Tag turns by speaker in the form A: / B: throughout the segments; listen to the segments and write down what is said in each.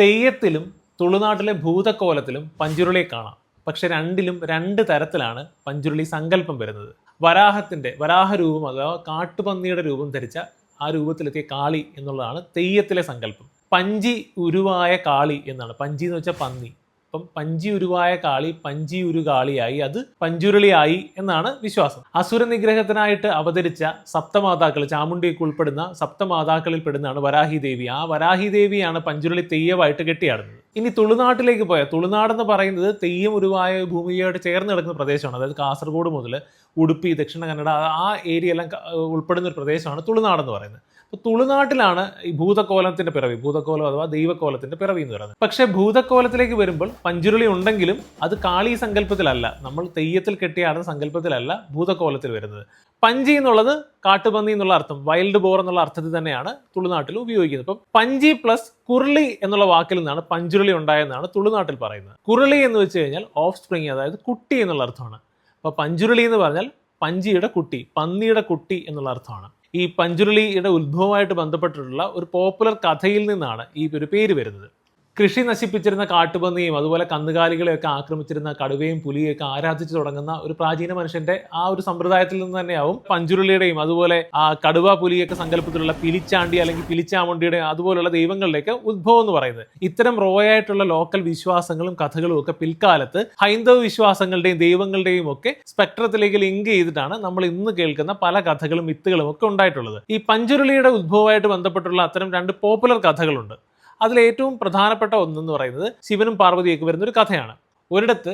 A: തെയ്യത്തിലും തുളുനാട്ടിലെ ഭൂതക്കോലത്തിലും പഞ്ചുരുളിയെ കാണാം. പക്ഷെ രണ്ടിലും രണ്ട് തരത്തിലാണ് പഞ്ചുരുളി സങ്കല്പം വരുന്നത്. വരാഹത്തിന്റെ വരാഹ രൂപം അഥവാ കാട്ടുപന്നിയുടെ രൂപം ധരിച്ച ആ രൂപത്തിലെത്തിയ കാളി എന്നുള്ളതാണ് തെയ്യത്തിലെ സങ്കല്പം. പഞ്ചി ഉരുവായ കാളി എന്നാണ്. പഞ്ചി എന്ന് വെച്ചാൽ പന്നി. അപ്പം പഞ്ചി ഉരുവായ കാളി പഞ്ചി ഉരു കാളിയായി അത് പഞ്ചുരുളിയായി എന്നാണ് വിശ്വാസം. അസുര നിഗ്രഹത്തിനായിട്ട് അവതരിച്ച സപ്തമാതാക്കൾ ചാമുണ്ടിയൊക്കെ ഉൾപ്പെടുന്ന സപ്തമാതാക്കളിൽ പെടുന്നതാണ് വരാഹി ദേവി. ആ വരാഹി ദേവിയാണ് പഞ്ചുരുളി തെയ്യമായിട്ട് കെട്ടിയാടുന്നത്. ഇനി തുളുനാട്ടിലേക്ക് പോയാൽ തുളുനാടെന്ന് പറയുന്നത് തെയ്യം ഉരുവായ ഭൂമിയോട് ചേർന്ന് കിടക്കുന്ന പ്രദേശമാണ്. അതായത് കാസർഗോഡ് മുതൽ ഉടുപ്പി ദക്ഷിണ കന്നഡ ആ ഏരിയ എല്ലാം ഉൾപ്പെടുന്ന ഒരു പ്രദേശമാണ് തുളുനാട് എന്ന് പറയുന്നത്. തുളുനാട്ടിലാണ് ഈ ഭൂതക്കോലത്തിന്റെ പിറവി. ഭൂതക്കോലം അഥവാ ദൈവക്കോലത്തിന്റെ പിറവി എന്ന് പറയുന്നത്. പക്ഷേ ഭൂതക്കോലത്തിലേക്ക് വരുമ്പോൾ പഞ്ചുരുളി ഉണ്ടെങ്കിലും അത് കാളി സങ്കല്പത്തിലല്ല. നമ്മൾ തെയ്യത്തിൽ കെട്ടിയാടുന്ന സങ്കല്പത്തിലല്ല ഭൂതക്കോലത്തിൽ വരുന്നത്. പഞ്ചി എന്നുള്ളത് കാട്ടുപന്നി എന്നുള്ള അർത്ഥം വൈൽഡ് ബോർ എന്നുള്ള അർത്ഥത്തിൽ തന്നെയാണ് തുളുനാട്ടിൽ ഉപയോഗിക്കുന്നത്. അപ്പം പഞ്ചി പ്ലസ് കുരുളി എന്നുള്ള വാക്കിൽ നിന്നാണ് പഞ്ചുരുളി ഉണ്ടായെന്നാണ് തുളുനാട്ടിൽ പറയുന്നത്. കുരുളി എന്ന് വെച്ച് കഴിഞ്ഞാൽ ഓഫ് സ്പ്രിങ് അതായത് കുട്ടി എന്നുള്ള അർത്ഥമാണ്. അപ്പോൾ പഞ്ചുരുളി എന്ന് പറഞ്ഞാൽ പഞ്ചിയുടെ കുട്ടി പന്നിയുടെ കുട്ടി എന്നുള്ള അർത്ഥമാണ്. ഈ പഞ്ചുരുളിയുടെ ഉത്ഭവമായിട്ട് ബന്ധപ്പെട്ടിട്ടുള്ള ഒരു പോപ്പുലർ കഥയിൽ നിന്നാണ് ഈ ഒരു പേര് വരുന്നത്. കൃഷി നശിപ്പിച്ചിരുന്ന കാട്ടുപന്നിയും അതുപോലെ കന്നുകാലികളെയൊക്കെ ആക്രമിച്ചിരുന്ന കടുവയും പുലിയൊക്കെ ആരാധിച്ചു തുടങ്ങുന്ന ഒരു പ്രാചീന മനുഷ്യന്റെ ആ ഒരു സമ്പ്രദായത്തിൽ നിന്ന് തന്നെയാവും പഞ്ചുരുളിയുടെയും അതുപോലെ ആ കടുവ പുലിയൊക്കെ സങ്കല്പത്തിലുള്ള പിലിച്ചാണ്ടി അല്ലെങ്കിൽ പിലിച്ചാമുണ്ടിയുടെ അതുപോലുള്ള ദൈവങ്ങളിലേക്ക് ഉത്ഭവം എന്ന് പറയുന്നത്. ഇത്തരം റോയായിട്ടുള്ള ലോക്കൽ വിശ്വാസങ്ങളും കഥകളും ഒക്കെ പിൽക്കാലത്ത് ഹൈന്ദവ വിശ്വാസങ്ങളുടെയും ദൈവങ്ങളുടെയും ഒക്കെ സ്പെക്ട്രത്തിലേക്ക് ലിങ്ക് ചെയ്തിട്ടാണ് നമ്മൾ ഇന്ന് കേൾക്കുന്ന പല കഥകളും മിത്തുകളും ഒക്കെ ഉണ്ടായിട്ടുള്ളത്. ഈ പഞ്ചുരുളിയുടെ ഉത്ഭവമായിട്ട് ബന്ധപ്പെട്ടുള്ള അത്തരം രണ്ട് പോപ്പുലർ കഥകളുണ്ട്. അതിൽ ഏറ്റവും പ്രധാനപ്പെട്ട ഒന്നെന്ന് പറയുന്നത് ശിവനും പാർവതിയൊക്കെ വരുന്ന ഒരു കഥയാണ്. ഒരിടത്ത്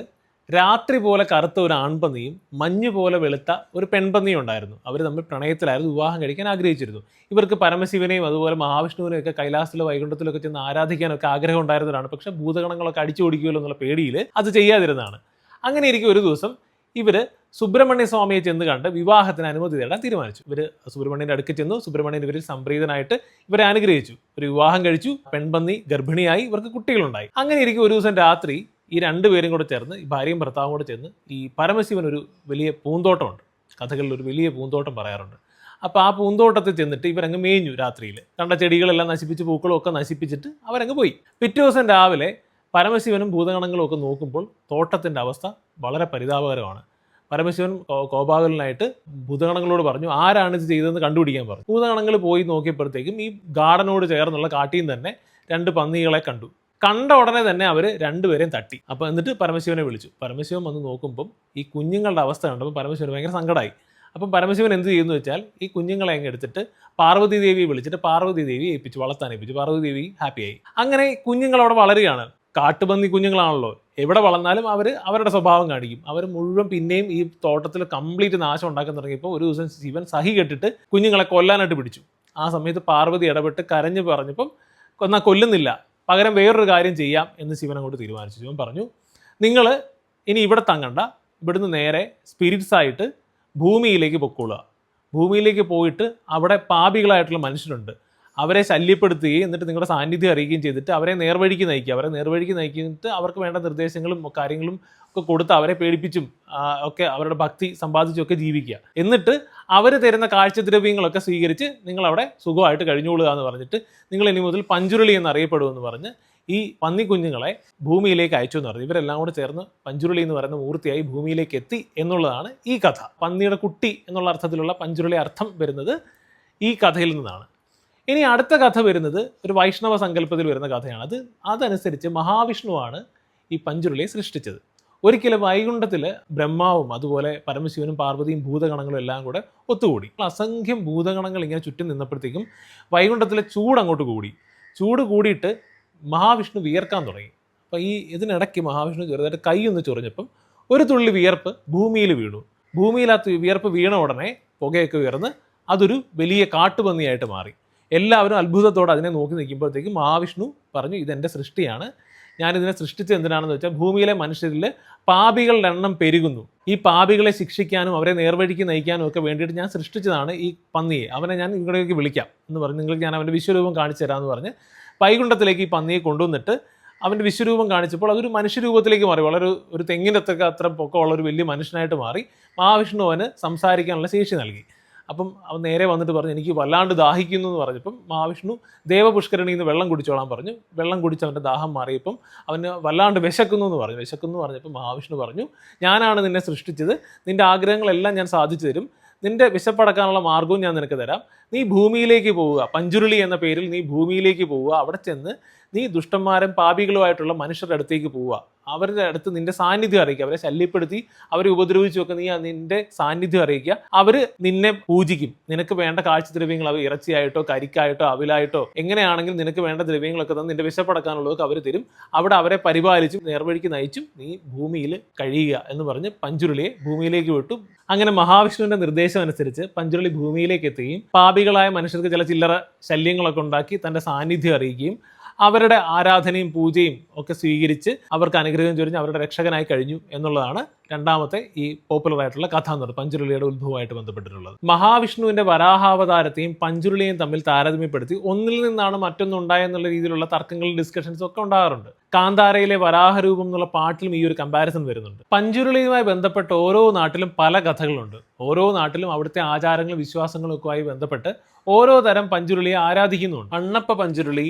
A: രാത്രി പോലെ കറുത്ത ഒരു ആൺപന്നിയും മഞ്ഞ് പോലെ വെളുത്ത ഒരു പെൺപന്നിയും ഉണ്ടായിരുന്നു. അവർ തമ്മിൽ പ്രണയത്തിലായിരുന്നു വിവാഹം കഴിക്കാൻ ആഗ്രഹിച്ചിരുന്നു. ഇവർക്ക് പരമശിവനെയും അതുപോലെ മഹാവിഷ്ണുവിനെയും ഒക്കെ കൈലാസത്തിലോ വൈകുണ്ഠത്തിലൊക്കെ ചെന്ന് ആരാധിക്കാനൊക്കെ ആഗ്രഹം ഉണ്ടായിരുന്നതാണ്. പക്ഷേ ഭൂതഗണങ്ങളൊക്കെ അടിച്ചു ഓടിക്കുമല്ലോ എന്നുള്ള പേടിയിൽ അത് ചെയ്യാതിരുന്നതാണ്. അങ്ങനെ ഇരിക്കും ഒരു ദിവസം ഇവർ സുബ്രഹ്മണ്യ സ്വാമിയെ ചെന്ന് കണ്ട് വിവാഹത്തിന് അനുമതി തേടാൻ തീരുമാനിച്ചു. ഇവർ സുബ്രഹ്മണ്യന്റെ അടുക്ക് ചെന്നു. സുബ്രഹ്മണ്യൻ ഇവരിൽ സംപ്രീതനായിട്ട് ഇവരെ അനുഗ്രഹിച്ചു. ഒരു വിവാഹം കഴിച്ചു. പെൺപന്നി ഗർഭിണിയായി ഇവർക്ക് കുട്ടികളുണ്ടായി. അങ്ങനെ ഇരിക്കും ഒരു ദിവസം രാത്രി ഈ രണ്ടുപേരും കൂടെ ചേർന്ന് ഈ ഭാര്യയും ഭർത്താവും കൂടെ ചേർന്ന് ഈ പരമശിവൻ ഒരു വലിയ പൂന്തോട്ടമുണ്ട്. കഥകളിൽ ഒരു വലിയ പൂന്തോട്ടം പറയാറുണ്ട്. അപ്പോൾ ആ പൂന്തോട്ടത്തിൽ ചെന്നിട്ട് ഇവരങ്ങ് മേഞ്ഞു രാത്രിയിൽ കണ്ട ചെടികളെല്ലാം നശിപ്പിച്ച് പൂക്കളും ഒക്കെ നശിപ്പിച്ചിട്ട് അവരങ്ങ് പോയി. പിറ്റേ ദിവസം രാവിലെ പരമശിവനും ഭൂതഗണങ്ങളും ഒക്കെ നോക്കുമ്പോൾ തോട്ടത്തിന്റെ അവസ്ഥ വളരെ പരിതാപകരമാണ്. പരമശിവൻ കോപാകുലനായിട്ട് ഭൂതഗണങ്ങളോട് പറഞ്ഞു ആരാണ് ഇത് ചെയ്തതെന്ന് കണ്ടുപിടിക്കാൻ പറഞ്ഞു. ഭൂതഗണങ്ങൾ പോയി നോക്കിയപ്പോഴത്തേക്കും ഈ ഗാർഡനോട് ചേർന്നുള്ള കാട്ടിൽ തന്നെ രണ്ട് പന്നികളെ കണ്ടു. കണ്ട ഉടനെ തന്നെ അവർ രണ്ടുപേരെയും തട്ടി. അപ്പോൾ എന്നിട്ട് പരമശിവനെ വിളിച്ചു. പരമശിവൻ വന്ന് നോക്കുമ്പം ഈ കുഞ്ഞുങ്ങളുടെ അവസ്ഥ കണ്ടപ്പോൾ പരമശിവന് ഭയങ്കര സങ്കടമായി അപ്പം പരമശിവൻ എന്ത് ചെയ്യുന്നു വെച്ചാൽ ഈ കുഞ്ഞുങ്ങളെ അങ്ങ് എടുത്തിട്ട് പാർവതി ദേവിയെ വിളിച്ചിട്ട് പാർവതി ദേവി ഏൽപ്പിച്ചു വളർത്താൻ ഏൽപ്പിച്ചു. പാർവതി ദേവി ഹാപ്പിയായി. അങ്ങനെ കുഞ്ഞുങ്ങൾ അവിടെ വളരുകയാണ്. കാട്ടുപന്നി കുഞ്ഞുങ്ങളാണല്ലോ. എവിടെ വളർന്നാലും അവർ അവരുടെ സ്വഭാവം കാണിക്കും. അവർ മുഴുവൻ പിന്നെയും ഈ തോട്ടത്തിൽ കംപ്ലീറ്റ് നാശം ഉണ്ടാക്കാൻ തുടങ്ങിയപ്പോൾ ഒരു ദിവസം ശിവൻ സഹി കെട്ടിട്ട് കുഞ്ഞുങ്ങളെ കൊല്ലാനായിട്ട് പിടിച്ചു. ആ സമയത്ത് പാർവതി ഇടപെട്ട് കരഞ്ഞു പറഞ്ഞപ്പം എന്നാൽ കൊല്ലുന്നില്ല. പകരം വേറൊരു കാര്യം ചെയ്യാം എന്ന് ശിവൻ അങ്ങോട്ട് തീരുമാനിച്ചു. ശിവൻ പറഞ്ഞു നിങ്ങൾ ഇനി ഇവിടെ തങ്ങണ്ട. ഇവിടുന്ന് നേരെ സ്പിരിറ്റ്സ് ആയിട്ട് ഭൂമിയിലേക്ക് പൊക്കോളുക. ഭൂമിയിലേക്ക് പോയിട്ട് അവിടെ പാപികളായിട്ടുള്ള മനുഷ്യരുണ്ട്. അവരെ ശല്യപ്പെടുത്തുകയും എന്നിട്ട് നിങ്ങളുടെ സാന്നിധ്യം അറിയിക്കുകയും ചെയ്തിട്ട് അവരെ നേർവഴിക്ക് നയിക്കുക. അവരെ നേർവഴിക്ക് നയിക്കുന്നിട്ട് അവർക്ക് വേണ്ട നിർദ്ദേശങ്ങളും കാര്യങ്ങളും ഒക്കെ കൊടുത്ത് അവരെ പേടിപ്പിച്ചും ഒക്കെ അവരുടെ ഭക്തി സമ്പാദിച്ചും ഒക്കെ ജീവിക്കുക. എന്നിട്ട് അവർ തരുന്ന കാഴ്ചദ്രവ്യങ്ങളൊക്കെ സ്വീകരിച്ച് നിങ്ങൾ അവിടെ സുഖമായിട്ട് കഴിഞ്ഞുകൊള്ളുക എന്ന് പറഞ്ഞിട്ട് നിങ്ങൾ ഇനി മുതൽ പഞ്ചുരുളി എന്ന് അറിയപ്പെടുമെന്ന് പറഞ്ഞ് ഈ പന്നിക്കുഞ്ഞുങ്ങളെ ഭൂമിയിലേക്ക് അയച്ചു എന്ന് പറഞ്ഞു. ഇവരെല്ലാം കൂടെ ചേർന്ന് പഞ്ചുരുളി എന്ന് പറയുന്ന മൂർത്തിയായി ഭൂമിയിലേക്ക് എത്തി എന്നുള്ളതാണ് ഈ കഥ. പന്നിയുടെ കുട്ടി എന്നുള്ള അർത്ഥത്തിലുള്ള പഞ്ചുരുളി അർത്ഥം വരുന്നത് ഈ കഥയിൽ നിന്നാണ്. ഇനി അടുത്ത കഥ വരുന്നത് ഒരു വൈഷ്ണവ സങ്കല്പത്തിൽ വരുന്ന കഥയാണ്. അത് അതനുസരിച്ച് മഹാവിഷ്ണുവാണ് ഈ പഞ്ചുരുളിയെ സൃഷ്ടിച്ചത്. ഒരിക്കലും വൈകുണ്ഠത്തിൽ ബ്രഹ്മാവും അതുപോലെ പരമശിവനും പാർവതിയും ഭൂതഗണങ്ങളും എല്ലാം കൂടെ ഒത്തുകൂടി. അസംഖ്യം ഭൂതഗണങ്ങൾ ഇങ്ങനെ ചുറ്റി നിന്നപ്പോഴത്തേക്കും വൈകുണ്ഠത്തിലെ ചൂട് അങ്ങോട്ട് കൂടി. ചൂട് കൂടിയിട്ട് മഹാവിഷ്ണു വിയർക്കാൻ തുടങ്ങി. അപ്പോൾ ഈ ഇതിനിടയ്ക്ക് മഹാവിഷ്ണു ചെറുതായിട്ട് കൈ ഒന്ന് ചൊറിഞ്ഞപ്പം ഒരു തുള്ളി വിയർപ്പ് ഭൂമിയിൽ വീണു. ഭൂമിയിൽ ആ തു- വിയർപ്പ് വീണ ഉടനെ പുകയൊക്കെ ഉയർന്ന് അതൊരു വലിയ കാട്ടുപന്നിയായിട്ട് മാറി. എല്ലാവരും അത്ഭുതത്തോടെ അതിനെ നോക്കി നിൽക്കുമ്പോഴത്തേക്കും മഹാവിഷ്ണു പറഞ്ഞു ഇതെന്റെ സൃഷ്ടിയാണ്. ഞാനിതിനെ സൃഷ്ടിച്ചത് എന്തിനാണെന്ന് വെച്ചാൽ ഭൂമിയിലെ മനുഷ്യരിൽ പാപികളുടെ എണ്ണം പെരുകുന്നു. ഈ പാപികളെ ശിക്ഷിക്കാനും അവരെ നേർവഴിക്ക് നയിക്കാനും ഒക്കെ വേണ്ടിയിട്ട് ഞാൻ സൃഷ്ടിച്ചതാണ് ഈ പന്നിയെ. അവനെ ഞാൻ ഇങ്ങോട്ടേക്ക് വിളിക്കാം എന്ന് പറഞ്ഞ് നിങ്ങൾക്ക് ഞാൻ അവന്റെ വിശ്വരൂപം കാണിച്ചു തരാമെന്ന് പറഞ്ഞ് വൈകുണ്ഠത്തിലേക്ക് ഈ പന്നിയെ കൊണ്ടുവന്നിട്ട് അവന്റെ വിശ്വരൂപം കാണിച്ചപ്പോൾ അതൊരു മനുഷ്യരൂപത്തിലേക്ക് മാറി. വളരെ ഒരു തെങ്ങിന്റെ അത്ര അത്ര പൊക്കമുള്ള ഒരു വലിയ മനുഷ്യനായിട്ട് മാറി മഹാവിഷ്ണു അവന് സംസാരിക്കാനുള്ള ശേഷി നൽകി. അപ്പം അവൻ നേരെ വന്നിട്ട് പറഞ്ഞു എനിക്ക് വല്ലാണ്ട് ദാഹിക്കുന്നു എന്ന് പറഞ്ഞപ്പം മഹാവിഷ്ണു ദേവപുഷ്കരണിയിൽ നിന്ന് വെള്ളം കുടിച്ചോളാൻ പറഞ്ഞു. വെള്ളം കുടിച്ച് അവന്റെ ദാഹം മാറിയപ്പം അവന് വല്ലാണ്ട് വിശക്കുന്നു എന്ന് പറഞ്ഞു. വിശക്കുന്നു എന്ന് പറഞ്ഞപ്പോൾ മഹാവിഷ്ണു പറഞ്ഞു ഞാനാണ് നിന്നെ സൃഷ്ടിച്ചത്. നിന്റെ ആഗ്രഹങ്ങളെല്ലാം ഞാൻ സാധിച്ചു തരും. നിന്റെ വിശപ്പടക്കാനുള്ള മാർഗവും ഞാൻ നിനക്ക് തരാം. നീ ഭൂമിയിലേക്ക് പോവുക. പഞ്ചുരുളി എന്ന പേരിൽ നീ ഭൂമിയിലേക്ക് പോവുക. അവിടെ ചെന്ന് നീ ദുഷ്ടന്മാരും പാപികളുമായിട്ടുള്ള മനുഷ്യരുടെ അടുത്തേക്ക് പോവുക. അവരുടെ അടുത്ത് നിന്റെ സാന്നിധ്യം അറിയിക്കുക. അവരെ ശല്യപ്പെടുത്തി അവരെ ഉപദ്രവിച്ചു വെക്കുന്ന നീ നിന്റെ സാന്നിധ്യം അറിയിക്കുക. അവർ നിന്നെ പൂജിക്കും. നിനക്ക് വേണ്ട കാഴ്ചദ്രവ്യങ്ങൾ അവർ ഇറച്ചിയായിട്ടോ കരിക്കായിട്ടോ അവിലായിട്ടോ എങ്ങനെയാണെങ്കിലും നിനക്ക് വേണ്ട ദ്രവ്യങ്ങളൊക്കെ തന്നെ നിന്റെ വിശപ്പടക്കാനുള്ളതൊക്കെ അവർ തരും. അവിടെ അവരെ പരിപാലിച്ചും നേർവഴിക്ക് നയിച്ചും നീ ഭൂമിയിൽ കഴിയുക എന്ന് പറഞ്ഞ് പഞ്ചുരുളിയെ ഭൂമിയിലേക്ക് വിട്ടു. അങ്ങനെ മഹാവിഷ്ണുവിന്റെ നിർദ്ദേശം അനുസരിച്ച് പഞ്ചുരുളി ഭൂമിയിലേക്ക് എത്തുകയും പാപികളായ മനുഷ്യർക്ക് ചില ചില്ലറ ശല്യങ്ങളൊക്കെ ഉണ്ടാക്കി തന്റെ സാന്നിധ്യം അറിയിക്കുകയും അവരുടെ ആരാധനയും പൂജയും ഒക്കെ സ്വീകരിച്ച് അവർക്ക് അനുഗ്രഹം ചൊരിഞ്ഞ് അവരുടെ രക്ഷകനായി കഴിഞ്ഞു എന്നുള്ളതാണ് രണ്ടാമത്തെ ഈ പോപ്പുലർ ആയിട്ടുള്ള കഥ എന്ന് പറയുന്നത് പഞ്ചുരുളിയുടെ ഉത്ഭവമായിട്ട് ബന്ധപ്പെട്ടിട്ടുള്ളത്. മഹാവിഷ്ണുവിന്റെ വരാഹാവതാരത്തെയും പഞ്ചുരുളിയെയും തമ്മിൽ താരതമ്യപ്പെടുത്തി ഒന്നിൽ നിന്നാണ് മറ്റൊന്നുണ്ടായെന്നുള്ള രീതിയിലുള്ള തർക്കങ്ങളും ഡിസ്കഷൻസും ഒക്കെ ഉണ്ടാകാറുണ്ട്. കാന്താരയിലെ വരാഹരൂപം എന്നുള്ള പാട്ടിലും ഈ ഒരു കമ്പാരിസൺ വരുന്നുണ്ട്. പഞ്ചുരുളിയുമായി ബന്ധപ്പെട്ട് ഓരോ നാട്ടിലും പല കഥകളുണ്ട്. ഓരോ നാട്ടിലും അവിടുത്തെ ആചാരങ്ങളും വിശ്വാസങ്ങളും ആയി ബന്ധപ്പെട്ട് ഓരോ തരം പഞ്ചുരുളിയെ ആരാധിക്കുന്നുണ്ട്. അണ്ണപ്പ പഞ്ചുരുളി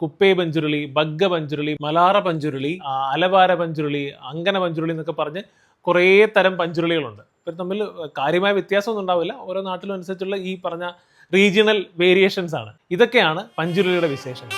A: കുപ്പേ പഞ്ചുരുളി ബഗ്ഗ പഞ്ചുരുളി മലാറ പഞ്ചുരുളി അലവാര പഞ്ചുരുളി അങ്കന പഞ്ചുരുളി എന്നൊക്കെ പറഞ്ഞ് കുറേ തരം പഞ്ചുരുളികളുണ്ട്. ഇവർ തമ്മിൽ കാര്യമായ വ്യത്യാസമൊന്നും ഉണ്ടാവില്ല. ഓരോ നാട്ടിലും അനുസരിച്ചുള്ള ഈ പറഞ്ഞ റീജിയണൽ വേരിയേഷൻസ് ആണ്. ഇതൊക്കെയാണ് പഞ്ചുരുളിയുടെ വിശേഷങ്ങൾ.